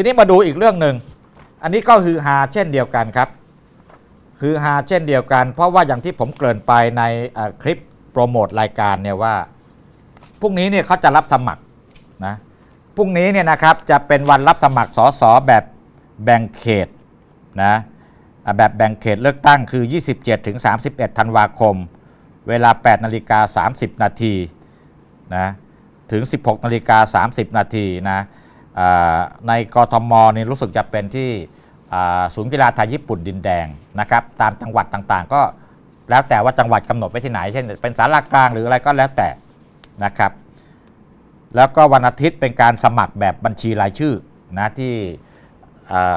ทีนี้มาดูอีกเรื่องหนึ่ง อันนี้ก็คือฮาเช่นเดียวกันครับ คือฮาเช่นเดียวกัน เพราะว่าอย่างที่ผมเกริ่นไปในคลิปโปรโมทรายการเนี่ยว่าพรุ่งนี้เนี่ยเขาจะรับสมัครนะพรุ่งนี้เนี่ยนะครับจะเป็นวันรับสมัครสสแบบแบ่งเขตนะแบบแบ่งเขตเลือกตั้งคือ 27ถึง31 ธันวาคม เวลา 8นาฬิกา30 นาทีนะถึง 16นาฬิกา30 นาทีนะ ในกทมนี่รู้สึกจะเป็นที่ศูนย์กีฬาไทยญี่ปุ่นดินแดงนะครับตามจังหวัดต่างๆ ก็แล้วแต่ว่าจังหวัดกำหนดไว้ที่ไหน เช่นเป็นสารากลางหรืออะไรก็แล้วแต่นะครับ แล้วก็วันอาทิตย์เป็นการสมัครแบบบัญชีรายชื่อนะที่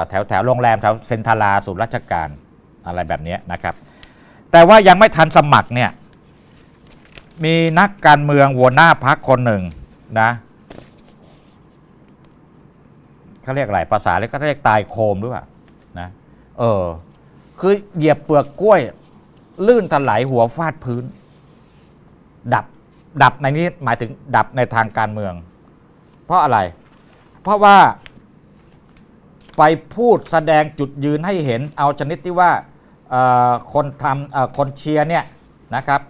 แถวแถวโรงแรมแถวเซ็นทาราศูนย์ราชการอะไรแบบนี้นะครับ แต่ว่ายังไม่ทันสมัครเนี่ยมีนักการเมืองหัวหน้าพักคนหนึ่งนะ เขาเรียกอะไรภาษาเรียกก็เรียกตายโคมหรือเปล่านะเออ คือเหยียบเปลือกกล้วย ลื่นถลายหัวฟาดพื้น ดับดับในนี้หมายถึงดับในทางการเมือง เพราะอะไร เพราะว่าไปพูดแสดงจุดยืนให้เห็นเอาชนิดที่ว่าคนทำคนเชียร์เนี่ยนะครับ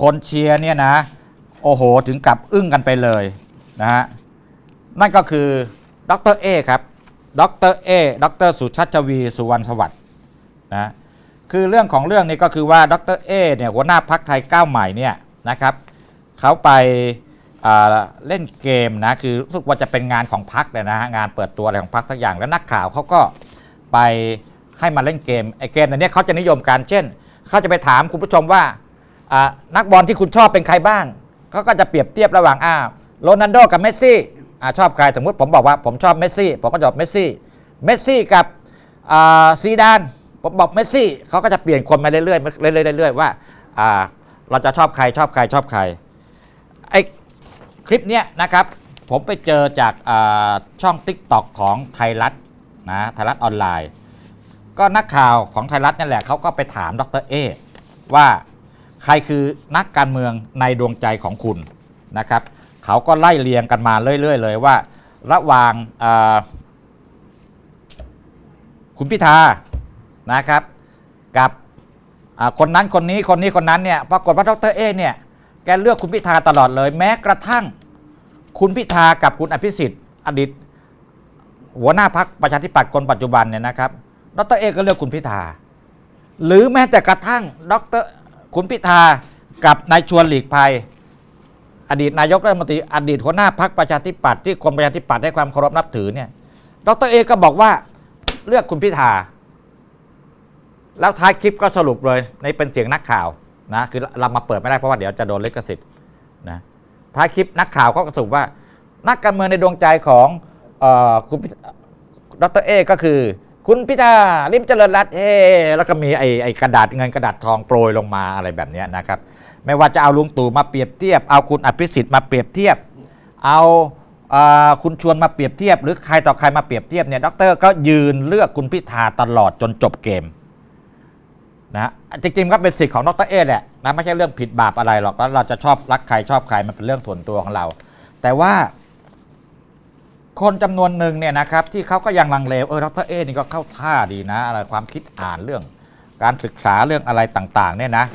คนเชียร์เนี่ยนะ โอ้โห ถึงกับอึ้งกันไปเลยนะฮะ นั่นก็คือ ดรเอครับดรเอดรสุชัชวี สุวรรณสวัสดิ์นะคือเรื่องของเรื่องนี้ก็คือว่าดรเอเนี่ยหัวหน้าพักไทยก้าวใหม่เนี่ยนะครับเขาไปอ่าเล่นเกมนะคือรู้สึกว่าจะเป็นงานของพักเลยนะฮะงานเปิดตัวอะไรของพักสักอย่างแล้วนักข่าวเขาก็ไปให้มาเล่นเกมไอ้เกมอันนี้เขาจะนิยมกันเช่นเขาจะไปถามคุณผู้ชมว่าอ่านักบอลที่คุณชอบเป็นใครบ้างเขาก็จะเปรียบเทียบระหว่างอ่าโรนัลโดกับเมสซี่ อชอบใครสมมติผมบอกว่าผมชอบเมสซี่ผมก็จะบอกเมสซี่เมสซี่กับซีดานผมบอกเมสซี่เขาก็จะเปลี่ยนคนมาเรื่อยๆเรื่อยๆเรื่อยๆว่าเราจะชอบใครชอบใครชอบใครไอคลิปเนี้ยนะครับผมไปเจอจากาช่อง t ิ k t o k ของไทยรัฐนะไทยรัฐออนไลน์ ก็นักข่าวของไทยรัฐนี่แหละเขาก็ไปถามดรเอว่าใครคือนักการเมืองในดวงใจของคุณนะครับ เขาก็ไล่เรียงกันมาเรื่อยๆเลยว่า ระหว่างคุณพิธานะครับ กับคนนั้นคนนี้คนนี้คนนั้นเนี่ยปรากฏว่าดรเอเนี่ยแกเลือกคุณพิธาตลอดเลย แม้กระทั่งคุณพิธากับคุณอภิสิทธิ์ อดีตหัวหน้าพักประชาธิปัตย์คนปัจจุบันเนี่ยนะครับดรเอกก็เลือกคุณพิธา หรือแม้แต่กระทั่งดรคุณพิธากับนายชวนหลีกภัย อดีตนายกรัฐมนตรีอดีตหัวหน้าพักประชาธิปัตย์ที่คนประชาธิปัตย์ให้ความเคารพนับถือเนี่ยดรเอกก็บอกว่าเลือกคุณพิธา แล้วท้ายคลิปก็สรุปเลยในเป็นเสียงนักข่าวนะคือเรามาเปิดไม่ได้เพราะว่าเดี๋ยวจะโดนลิขสิทธิ์นะท้ายคลิปนักข่าวก็สรุปว่านักการเมืองในดวงใจของออคุณดรเอก็คือ คุณพิธาลิมเจริญรัตน์เอแล้วก็มีไอ้ไอกระดาษเงินกระดาษทองโปรยลงมาอะไรแบบนี้นะครับ ไม่ว่าจะเอาลุงตู่มาเปรียบเทียบ เอาคุณอภิสิทธิ์มาเปรียบเทียบ เอาคุณชวนมาเปรียบเทียบ หรือใครต่อใครมาเปรียบเทียบเนี่ยดรก็ยืนเลือกคุณพิธาตลอดจนจบเกมนะจริงๆก็เป็นสิทธิ์ของดรเอแหละนะไม่ใช่เรื่องผิดบาปอะไรหรอกว่าเราจะชอบรักใครชอบใครมันเป็นเรื่องส่วนตัวของเรา แต่ว่าคนจำนวนหนึ่งเนี่ยนะครับที่เขาก็ยังลังเลเออดรเอนี่ก็เข้าท่าดีนะอะไรความคิดอ่านเรื่อง การศึกษาเรื่องอะไรต่างๆเนี่ยนะ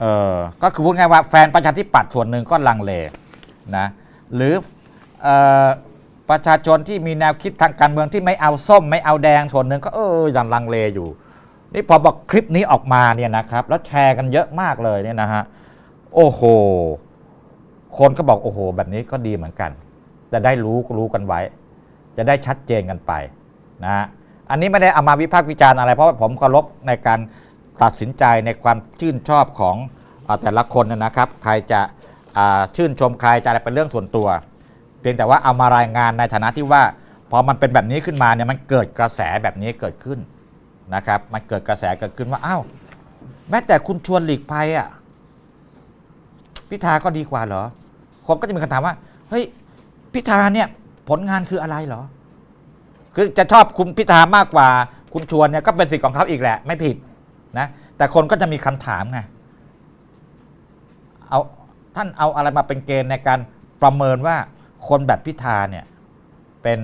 เออก็คือพูดง่ายว่าแฟนประชาธิปัตย์ส่วนหนึ่งก็ลังเลนะหรือเออประชาชนที่มีแนวคิดทางการเมืองที่ไม่เอาส้มไม่เอาแดงส่วนหนึ่งก็เออยังลังเลอยู่ นี่พอบอกคลิปนี้ออกมาเนี่ยนะครับ แล้วแชร์กันเยอะมากเลยเนี่ยนะฮะโอ้โห คนก็บอกโอ้โห แบบนี้ก็ดีเหมือนกัน จะได้รู้รู้กันไว้ จะได้ชัดเจนกันไปนะอันนี้ไม่ได้เอามาวิพากษ์วิจารณ์อะไร เพราะผมเคารพในการ ตัดสินใจในความชื่นชอบของอแต่ละคนนะครับ ใครจะชื่นชมใครจะอะไรเป็นเรื่องส่วนตัว เพียงแต่ว่าเอามารายงานในฐานะที่ว่าพอมันเป็นแบบนี้ขึ้นมาเนี่ยมันเกิดกระแสแบบนี้เกิดขึ้นนะครับ มันเกิดกระแสเกิดขึ้นว่าอ้าวแม้แต่คุณชวนหลีกภัยอะพิธาก็ดีกว่าเหรอคนก็จะมีคำถามว่าเฮ้ยพิธาเนี่ยผลงานคืออะไรเหรอ คือจะชอบคุณพิธามากกว่า คุณชวนเนี่ยก็เป็นสิทธิ์ของเขาอีกแหละ ไม่ผิด นะแต่คนก็จะมีคำถามไงเอาท่านเอาอะไรมาเป็นเกณฑ์ในการประเมินว่าคนแบบพิธาเนี่ยเป็น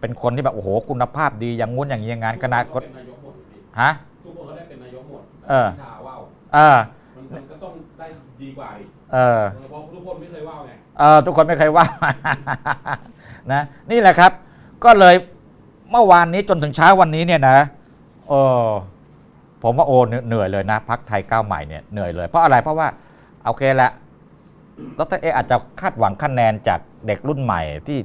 เป็นคนที่แบบโอ้โหคุณภาพดีอย่างงู้นอย่างนี้อย่างงั้นขนาดกดเป็นนายกหมดพี่ฮะทุกคนก็ได้เป็นนายกหมดเออพิธาว่าวเออมันมันก็ต้องได้ดีกว่าดิเออเพราะทุกคนไม่เคยว่าวไงเออทุกคนไม่เคยว่านะนี่แหละครับ ก็เลยเมื่อวานนี้จนถึงเช้าวันนี้เนี่ยนะเออ ผมว่าโอ้เหนื่อยเลยนะพักไทยก้าวใหม่เนี่ยเหนื่อยเลย เพราะอะไรเพราะว่าโอเคแหละดรเออาจจะคาดหวังคะแนนจากเด็กรุ่นใหม่ที่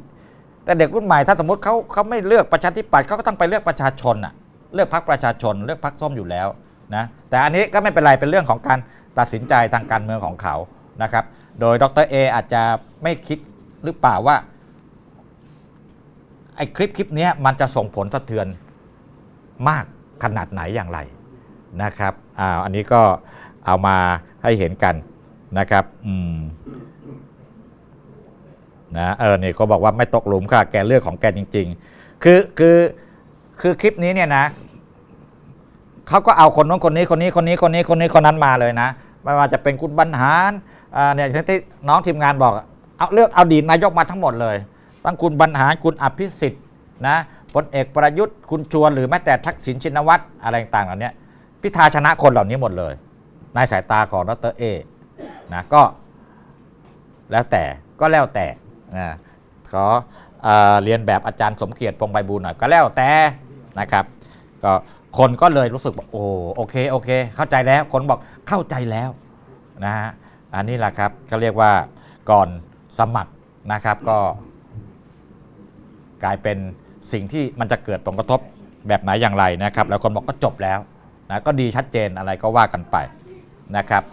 แต่เด็กรุ่นใหม่ถ้าสมมติเขาเขาไม่เลือกประชาธิปัตย์เขาก็ต้องไปเลือกประชาชนอะเลือกพรรคประชาชน เลือกพรรคส้มอยู่แล้วนะแต่อันนี้ก็ไม่เป็นไรเป็นเรื่องของการตัดสินใจทางการเมืองของเขานะครับ โดยดรเออาจจะไม่คิดหรือเปล่าว่าไอ้คลิปคลิปนี้มันจะส่งผลสะเทือนมากขนาดไหนอย่างไร นะครับอ่าอันนี้ก็เอามาให้เห็นกันนะครับอืมนะเออนี่เขาบอกว่าไม่ตกหลุมค่ะ แกเลือกของแกจริง ๆ คือคือคือคลิปนี้เนี่ยนะเขาก็เอาคนนู้นคนนี้คนนี้คนนี้คนนี้คนนี้คนนั้นมาเลยนะไม่ว่าจะเป็นคุณบรรหารอ่าเนี่ยที่น้องทีมงานบอกเอาเลือกเอาดีนายกมาทั้งหมดเลย ตั้งคุณบรรหารคุณอภิสิทธิ์นะพลเอกประยุทธ์คุณชวนหรือแม้แต่ทักษิณชินวัตรอะไรต่างๆเหล่านี้ พิธาชนะคนเหล่านี้หมดเลย ในสายตาของดรเอนะก็แล้วแต่ก็แล้วแต่นะขอเอเรียนแบบอาจารย์สมเกียรติพงษ์ใบบูลหน่อยก็แล้วแต่นะครับก็คนก็เลยรู้สึกว่าโอ้โอเคโอเค เข้าใจแล้วคนบอกเข้าใจแล้วนะฮะอันนี้แหละครับเขาเรียกว่าก่อนสมัครนะครับก็ กลายเป็นสิ่งที่มันจะเกิดผลกระทบแบบไหนอย่างไรนะครับ แล้วคนบอกก็จบแล้ว นะก็ดีชัดเจนอะไรก็ว่ากันไปนะครับ